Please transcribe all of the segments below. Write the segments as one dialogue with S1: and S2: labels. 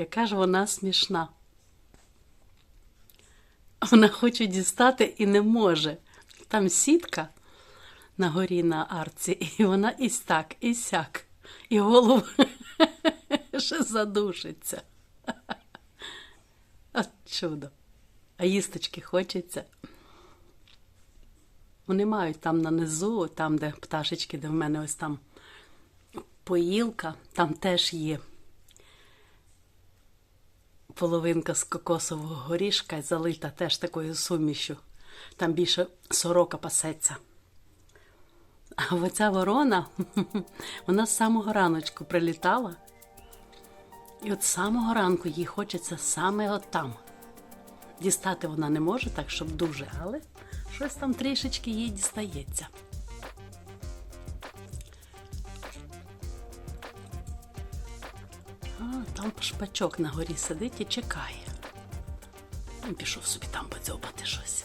S1: Яка ж вона смішна. Вона хоче дістати і не може. Там сітка на горі на арці, і вона і так, і сяк, і голову ще задушиться. От чудо. А їсточки хочеться. Вони мають там на низу, там, де пташечки, де в мене ось там поїлка, там теж є половинка з кокосового горішка, залита теж такою сумішю. Там більше сорока пасеться. А оця ворона, вона з самого раночку прилітала. І от з самого ранку їй хочеться саме от там. Дістати вона не може, так щоб дуже, але щось там трішечки їй дістається. Там шпачок на горі сидить і чекає. Пішов собі там подзьобати щось.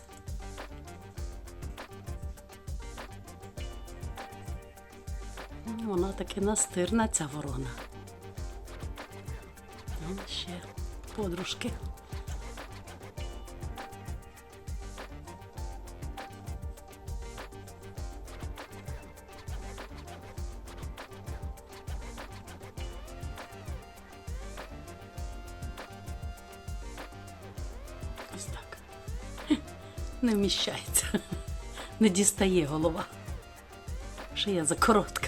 S1: Вона таки настирна, ця ворона. Там ще подружки. Не вміщається. Не дістає голова. Шия закоротка.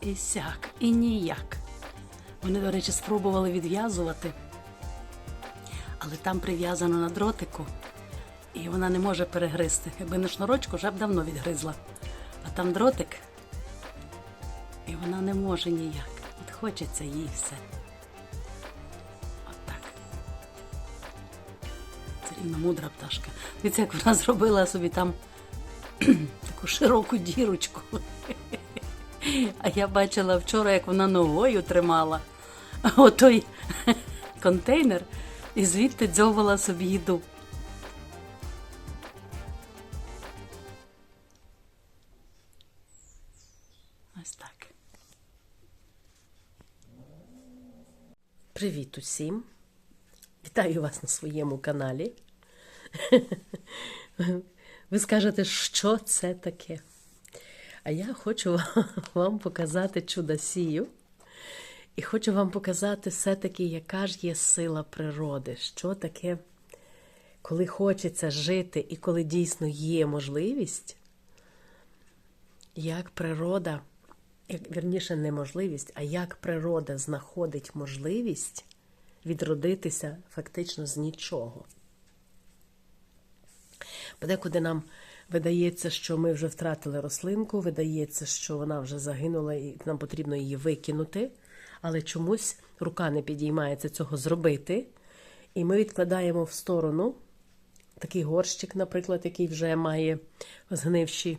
S1: І сяк, і ніяк. Вони, до речі, спробували відв'язувати, але там прив'язано на дротику, і вона не може перегризти. Якби не шнурочку, вже б давно відгризла. А там дротик, і вона не може ніяк. От хочеться їй все. Рівно мудра пташка. Дивіться, як вона зробила собі там таку широку дірочку. А я бачила вчора, як вона ногою тримала отой контейнер і звідти дзьовала собі їду. Ось так.
S2: Привіт усім! Вітаю вас на своєму каналі. Ви скажете, що це таке? А я хочу вам- показати чудосію. І хочу вам показати все-таки, яка ж є сила природи, що таке, коли хочеться жити і коли дійсно є можливість, як природа, як, вірніше, не можливість, а як природа знаходить можливість відродитися фактично з нічого. Подекуди нам видається, що ми вже втратили рослинку, видається, що вона вже загинула і нам потрібно її викинути, але чомусь рука не підіймається цього зробити. І ми відкладаємо в сторону такий горщик, наприклад, який вже має згнивші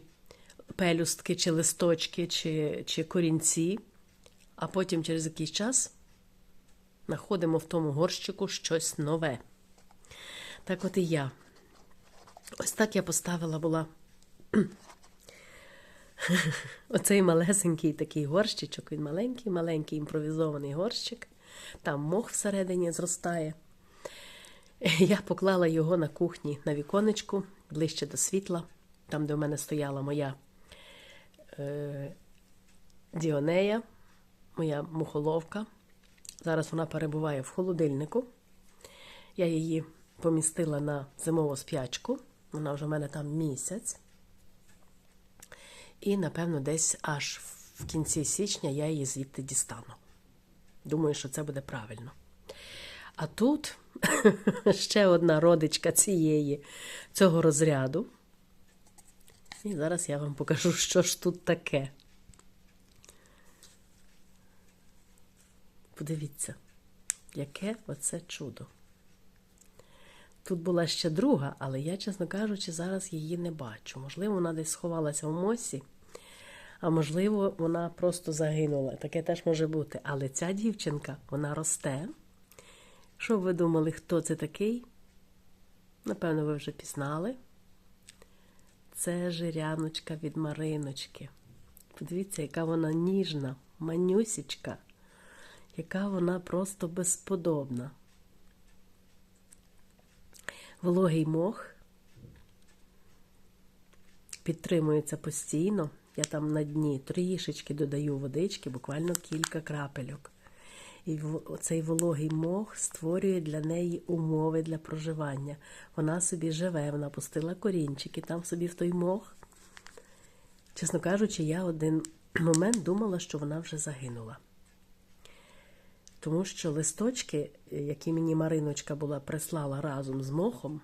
S2: пелюстки, чи листочки, чи, чи корінці, а потім через якийсь час знаходимо в тому горщику щось нове. Так от і я. Ось так я поставила була оцей малесенький такий горщичок. Він маленький, маленький імпровізований горщик. Там мох всередині зростає. Я поклала його на кухні на віконечку, ближче до світла, там, де в мене стояла моя е, Діонея, моя мухоловка. Зараз вона перебуває в холодильнику. Я її помістила на зимову спячку. Вона вже в мене там місяць. І, напевно, десь аж в кінці січня я її звідти дістану. Думаю, що це буде правильно. А тут ще одна родичка цієї цього розряду. І зараз я вам покажу, що ж тут таке. Подивіться, яке оце чудо. Тут була ще друга, але я, чесно кажучи, зараз її не бачу. Можливо, вона десь сховалася в мосі, а можливо, вона просто загинула. Таке теж може бути. Але ця дівчинка, вона росте. Що ви думали, хто це такий? Напевно, ви вже пізнали. Це жиряночка від Мариночки. Подивіться, яка вона ніжна, манюсічка, яка вона просто безподобна. Вологий мох підтримується постійно. Я там на дні трішечки додаю водички, буквально кілька крапельок. І цей вологий мох створює для неї умови для проживання. Вона собі живе, вона пустила корінчики там собі в той мох. Чесно кажучи, я один момент думала, що вона вже загинула. Тому що листочки, які мені Мариночка була прислала разом з мохом,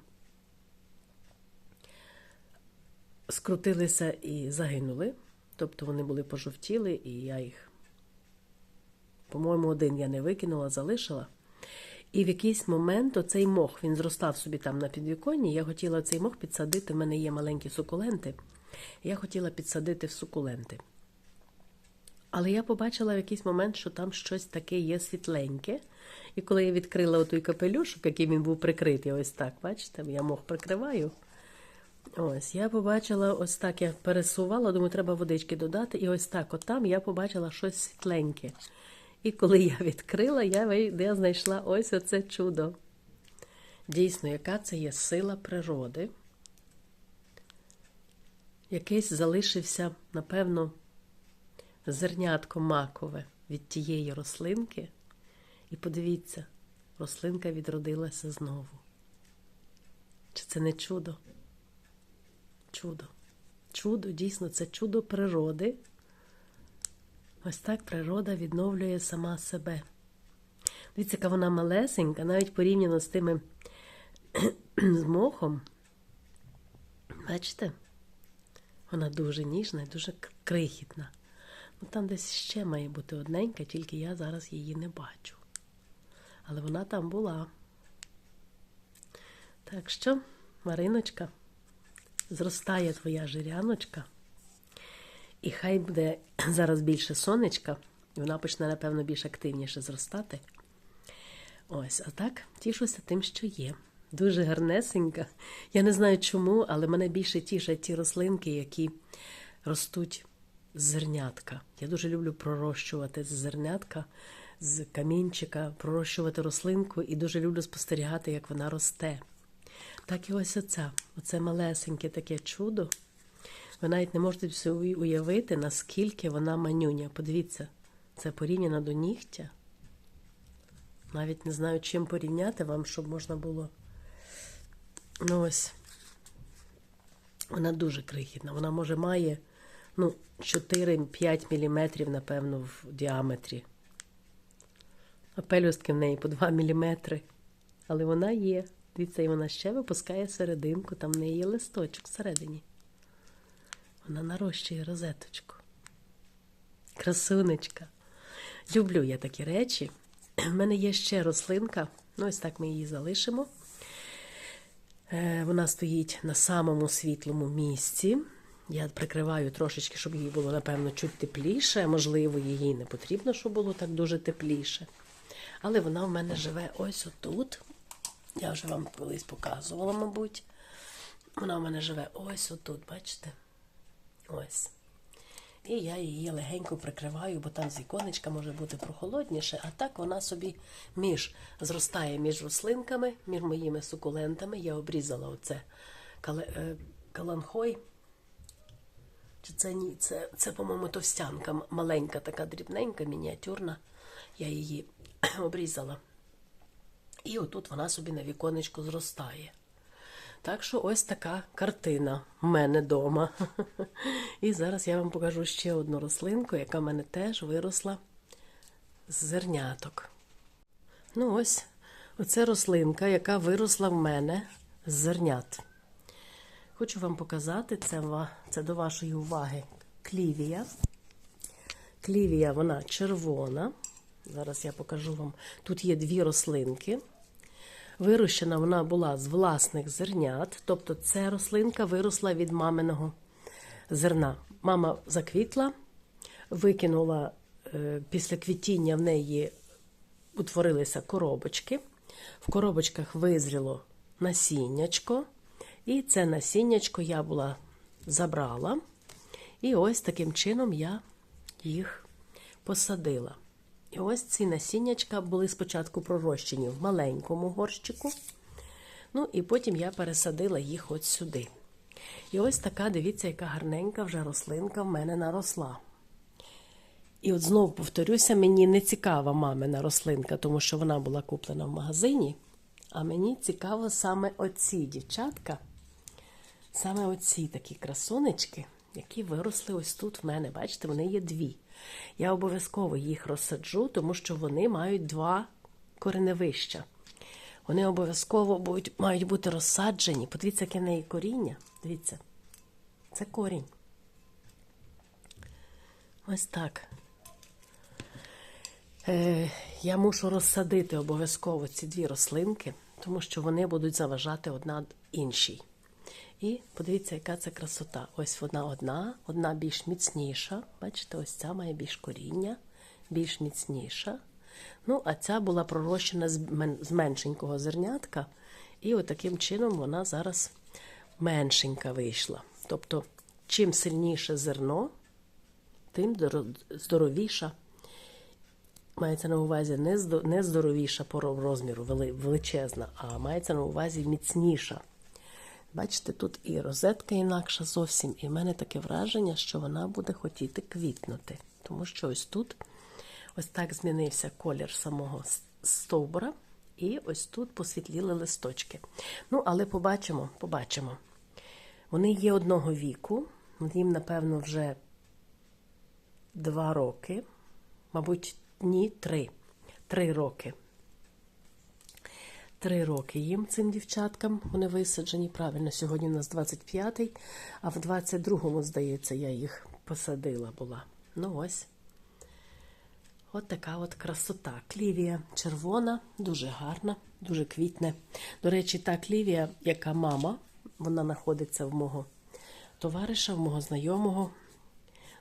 S2: скрутилися і загинули. Тобто вони були пожовтіли, і я їх, по-моєму, один я не викинула, залишила. І в якийсь момент оцей мох він зростав собі там на підвіконні. Я хотіла цей мох підсадити. в мене є маленькі сукуленти. Я хотіла підсадити в сукуленти. Але я побачила в якийсь момент, що там щось таке є світленьке. І коли я відкрила отой капелюшок, який він був прикритий, ось так, бачите, я мох прикриваю. Ось, я побачила, ось так я пересувала, думаю, треба водички додати. І ось так, отам я побачила щось світленьке. І коли я відкрила, я, я знайшла ось оце чудо. Дійсно, яка це є сила природи. Якийсь залишився, напевно, зернятко макове від тієї рослинки. І подивіться, рослинка відродилася знову. Чи це не чудо? Чудо. Чудо, дійсно, це чудо природи. Ось так природа відновлює сама себе. Дивіться, яка вона малесенька, навіть порівняно з тими з мохом. Бачите? Вона дуже ніжна і дуже крихітна. Ну, там десь ще має бути одненька, тільки я зараз її не бачу. Але вона там була. Так що, Мариночка, зростає твоя жиряночка. І хай буде зараз більше сонечка, і вона почне, напевно, більш активніше зростати. Ось, а так тішуся тим, що є. Дуже гарнесенька. Я не знаю чому, але мене більше тішать ті рослинки, які ростуть зернятка. Я дуже люблю пророщувати зернятка, з камінчика, пророщувати рослинку і дуже люблю спостерігати, як вона росте. Так і ось оця, оце малесеньке таке чудо. Ви навіть не можете собі уявити, наскільки вона манюня. Подивіться, це порівняно до нігтя. Навіть не знаю, чим порівняти вам, щоб можна було. Ну ось. Вона дуже крихітна. Вона може має ну, 4-5 мм, напевно, в діаметрі. А пелюстки в неї по 2 мм. Але вона є. Дивіться, і вона ще випускає серединку, там в неї є листочок всередині. Вона нарощує розеточку. Красунечка. Люблю я такі речі. У мене є ще рослинка. Ну, ось так ми її залишимо. Е, Вона стоїть на самому світлому місці. Я прикриваю трошечки, щоб їй було, напевно, чуть тепліше. Можливо, їй не потрібно, щоб було так дуже тепліше. Але вона в мене живе ось отут. Я вже вам колись показувала, мабуть. Вона в мене живе ось отут, бачите? Ось. І я її легенько прикриваю, бо там з віконечка може бути прохолодніше, а так вона собі між зростає між рослинками, між моїми сукулентами. Я обрізала оце е, каланхой. Чи це ні? Це, це по-моєму, товстянка, маленька, така дрібненька, мініатюрна. Я її обрізала. І отут вона собі на віконечку зростає. Так що ось така картина в мене вдома. І зараз я вам покажу ще одну рослинку, яка в мене теж виросла з зерняток. Ну ось Оце рослинка, яка виросла в мене з зернят. Хочу вам показати, це, це до вашої уваги клівія. Клівія, вона червона. Зараз я покажу вам. Тут є дві рослинки. Вирощена вона була з власних зернят, тобто ця рослинка виросла від маминого зерна. Мама заквітла, викинула е, після квітіння в неї утворилися коробочки. В коробочках визріло насіннячко, і це насіннячко я була забрала. І ось таким чином я їх посадила. І ось ці насіннячка були спочатку пророщені в маленькому горщику. Ну і потім я пересадила їх от сюди. І ось така, дивіться, яка гарненька вже рослинка в мене наросла. І от знову повторюся, мені не цікава мамина рослинка, тому що вона була куплена в магазині. А мені цікаво саме оці дівчатка, саме оці такі красунечки, які виросли ось тут в мене. Бачите, вони є дві. Я обов'язково їх розсаджу, тому що вони мають два кореневища. Вони обов'язково мають бути розсаджені. Подивіться, яке неї коріння. Дивіться, це корінь. Ось так. Е, я мушу розсадити обов'язково ці дві рослинки, тому що вони будуть заважати одна іншій. І подивіться, яка це красота. Ось вона одна, одна більш міцніша. Бачите, ось ця має більш коріння, більш міцніша. Ну, а ця була пророщена з меншенького зернятка, і от чином вона зараз меншенька вийшла. Тобто, чим сильніше зерно, тим здоровіша. Мається на увазі не, здоровіша по розміру, величезна, а мається на увазі міцніша. Бачите, тут і розетка інакша зовсім, і в мене таке враження, що вона буде хотіти квітнути. Тому що ось тут ось так змінився колір самого стовбура, і ось тут посвітліли листочки. Ну, але побачимо, побачимо. Вони є одного віку, їм, напевно, вже два роки, мабуть, ні, три. Три роки. Три роки їм цим дівчаткам вони висаджені. Правильно, сьогодні у нас 25-й, а в 22-му, здається, я їх посадила була. Ну ось. От така от красота. Клівія червона, дуже гарна, дуже квітне. До речі, та клівія, яка мама, вона знаходиться в мого товариша, в мого знайомого,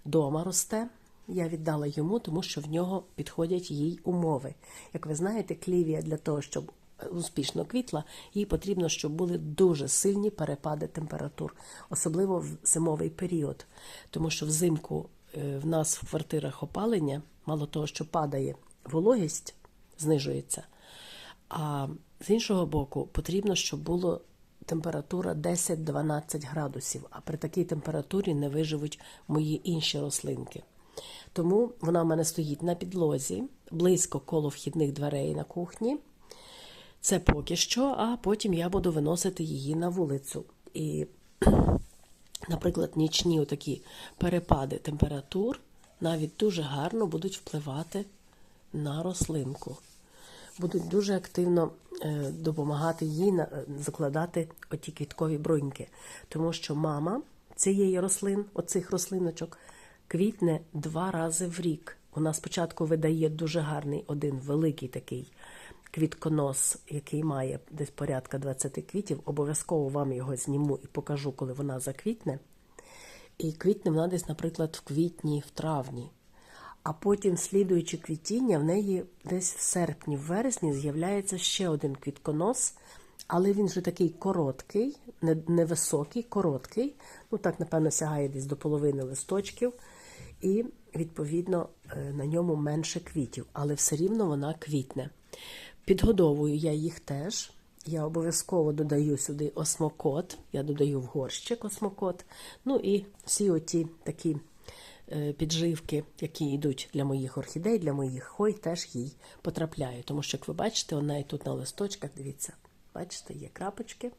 S2: дома росте. Я віддала йому, тому що в нього підходять їй умови. Як ви знаєте, клівія для того, щоб успішно квітла, їй потрібно, щоб були дуже сильні перепади температур, особливо в зимовий період. Тому що взимку е, в нас в квартирах опалення, мало того, що падає вологість, знижується. А з іншого боку, потрібно, щоб було температура 10-12 градусів, а при такій температурі не виживуть мої інші рослинки. Тому вона в мене стоїть на підлозі, близько коло вхідних дверей на кухні. Це поки що, а потім я буду виносити її на вулицю. І, наприклад, нічні такі перепади температур навіть дуже гарно будуть впливати на рослинку. Будуть дуже активно е, допомагати їй закладати оті квіткові бруньки. Тому що мама цієї рослин, оцих рослиночок, квітне два рази в рік. Вона спочатку видає дуже гарний один великий такий квітконос, який має десь порядка 20 квітів. Обов'язково вам його зніму і покажу, коли вона заквітне. І квітне вона десь, наприклад, в квітні, в травні. А потім, слідуючи квітіння, в неї десь в серпні, в вересні з'являється ще один квітконос, але він вже такий короткий, невисокий, короткий. Ну так, напевно, сягає десь до половини листочків. І, відповідно, е, на ньому менше квітів, але все рівно вона квітне. Підгодовую я їх теж. Я обов'язково додаю сюди осмокот, я додаю в горщик осмокот. Ну і всі оті такі е, підживки, які йдуть для моїх орхідей, для моїх хой, теж їй потрапляю. Тому що, як ви бачите, вона і тут на листочках, дивіться, бачите, є крапочки.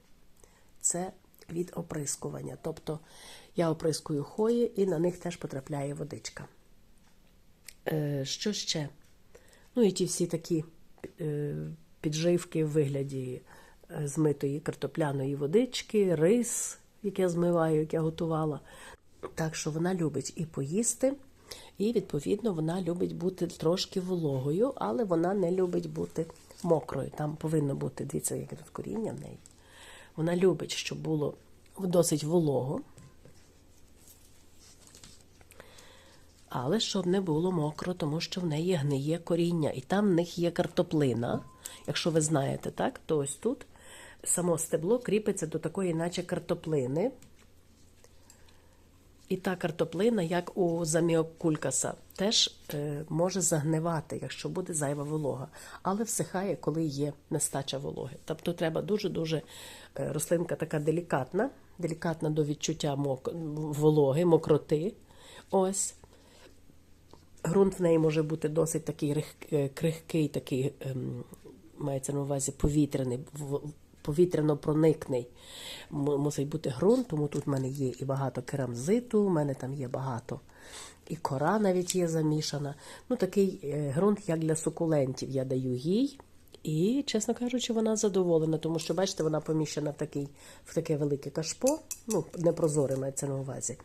S2: Це від оприскування. Тобто я оприскую хої і на них теж потрапляє водичка. Е, що ще? Ну і ті всі такі підживки в вигляді е, змитої картопляної водички, рис, яке я змиваю, як я готувала. Так що вона любить і поїсти, і відповідно вона любить бути трошки вологою, але вона не любить бути мокрою. Там повинно бути, дивіться, яке тут коріння в неї. Вона любить, щоб було досить волого, але щоб не було мокро, тому що в неї гниє коріння, і там в них є картоплина. Якщо ви знаєте, так, то ось тут само стебло кріпиться до такої, наче картоплини. І та картоплина, як у заміокулькаса, теж е, може загнивати, якщо буде зайва волога, але всихає, коли є нестача вологи. Тобто треба дуже-дуже е, рослинка така делікатна, делікатна до відчуття вологи, мокроти. Ось. Ґрунт в неї може бути досить такий е, крихкий, такий, ем, мається на увазі повітряний, в- повітряно проникний. Мусить бути ґрунт, тому тут в мене є і багато керамзиту, у мене там є багато. І кора навіть є замішана. Ну, такий е, ґрунт, як для сукулентів, я даю їй. І, чесно кажучи, вона задоволена, тому що, бачите, вона поміщена в, такий, в таке велике кашпо, ну, непрозоре мається на увазі.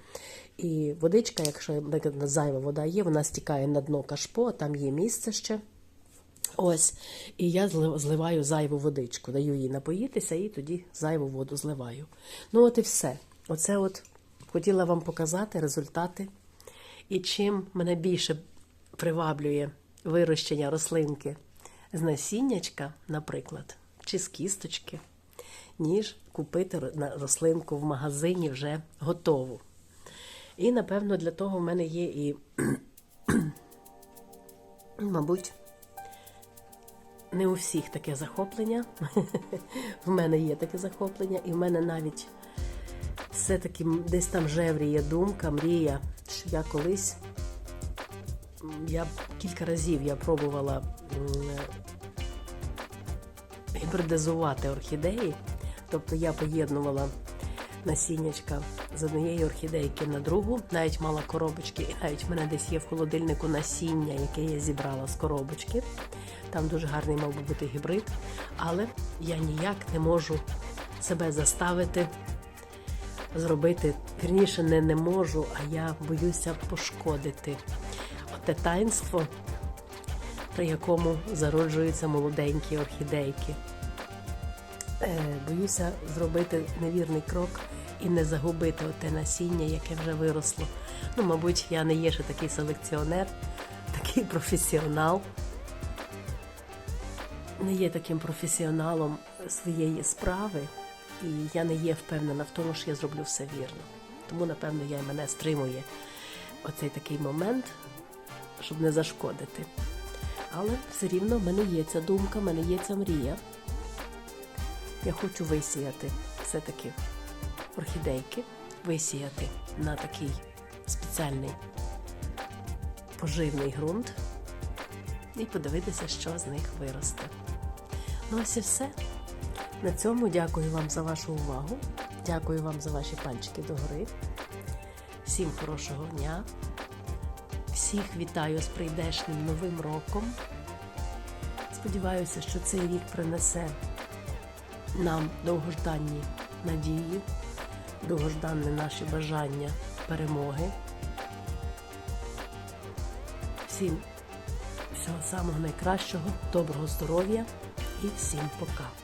S2: І водичка, якщо зайва вода є, вона стікає на дно кашпо, а там є місце ще. Ось, і я зливаю зайву водичку, даю їй напоїтися і тоді зайву воду зливаю. Ну, от і все. Оце от хотіла вам показати результати. І чим мене більше приваблює вирощення рослинки з насіннячка, наприклад, чи з кісточки, ніж купити рослинку в магазині вже готову. І, напевно, для того в мене є і, мабуть, не у всіх таке захоплення. В мене є таке захоплення, і в мене навіть все-таки десь там жевріє думка, мрія, що я колись. Я кілька разів я пробувала гібридизувати орхідеї. Тобто я поєднувала насіннячка з однієї орхідейки на другу, навіть мала коробочки, і навіть в мене десь є в холодильнику насіння, яке я зібрала з коробочки. Там дуже гарний мав би бути гібрид, але я ніяк не можу себе заставити зробити. Вірніше, не не можу, а я боюся пошкодити. Оте таїнство, при якому зароджуються молоденькі орхідейки. Е, боюся зробити невірний крок і не загубити оте насіння, яке вже виросло. Ну, мабуть, я не є ще такий селекціонер, такий професіонал. Не є таким професіоналом своєї справи, і я не є впевнена в тому, що я зроблю все вірно. Тому, напевно, я і мене стримує оцей такий момент, щоб не зашкодити. Але все рівно в мене є ця думка, в мене є ця мрія. Я хочу висіяти все-таки орхідейки, висіяти на такий спеціальний поживний ґрунт і подивитися, що з них виросте. Ну ось і все. На цьому дякую вам за вашу увагу. Дякую вам за ваші пальчики догори. Всім хорошого дня. Всіх вітаю з прийдешнім новим роком. Сподіваюся, що цей рік принесе нам довгожданні надії, довгожданне наші бажання перемоги. Всім всього самого найкращого, доброго здоров'я і всім пока.